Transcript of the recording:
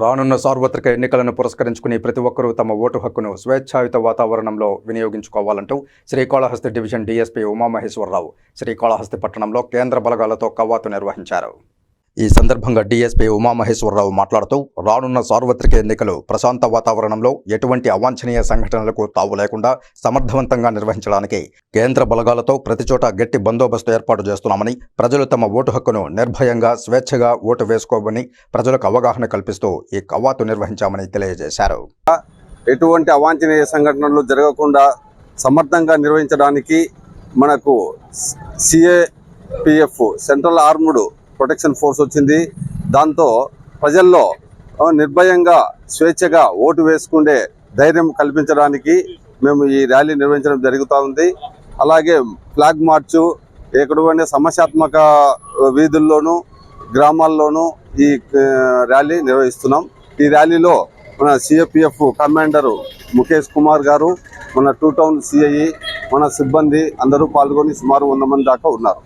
రానున్న సార్వత్రిక ఎన్నికలను పురస్కరించుకుని ప్రతి ఒక్కరూ తమ ఓటు హక్కును స్వేచ్ఛాయుత వాతావరణంలో వినియోగించుకోవాలంటూ శ్రీకాళహస్తి డివిజన్ డీఎస్పీ ఉమామహేశ్వరరావు శ్రీకాళహస్తి పట్టణంలో కేంద్ర బలగాలతో కవాతు నిర్వహించారు. ఈ సందర్భంగా డీఎస్పీ ఉమామహేశ్వరరావు మాట్లాడుతూ రానున్న సార్వత్రిక ఎన్నికలు ప్రశాంత వాతావరణంలో ఎటువంటి అవాంఛనీయ సంఘటనలకు తావు లేకుండా సమర్థవంతంగా నిర్వహించడానికి కేంద్ర బలగాలతో ప్రతి చోట గట్టి బందోబస్తు ఏర్పాటు చేస్తున్నామని ప్రజలు తమ ఓటు హక్కును నిర్భయంగా స్వేచ్ఛగా ఓటు వేసుకోవని ప్రజలకు అవగాహన కల్పిస్తూ ఈ కవాతు నిర్వహించామని తెలియజేశారు. ఎటువంటి అవాంఛనీయ సంఘటనలు జరగకుండా సమర్థంగా నిర్వహించడానికి మనకు CAPF central armed protection force వచ్చింది. దాంతో ప్రజల్లో నిర్భయంగా స్వేచ్ఛగా ఓటు వేసుకునే ధైర్యం కల్పించడానికి మేము ఈ ర్యాలీ నిర్వహించడం జరుగుతూ ఉంది. అలాగే ఫ్లాగ్ మార్చు ఎక్కడైనా సమస్యాత్మక వీధుల్లోనూ గ్రామాల్లోనూ ఈ ర్యాలీ నిర్వహిస్తున్నాం. ఈ ర్యాలీలో మన సిఎపిఎఫ్ కమాండర్ ముఖేష్ కుమార్ గారు మన టూ టౌన్ సిఐ మన సిబ్బంది అందరూ పాల్గొని సుమారు వంద మంది దాకా ఉన్నారు.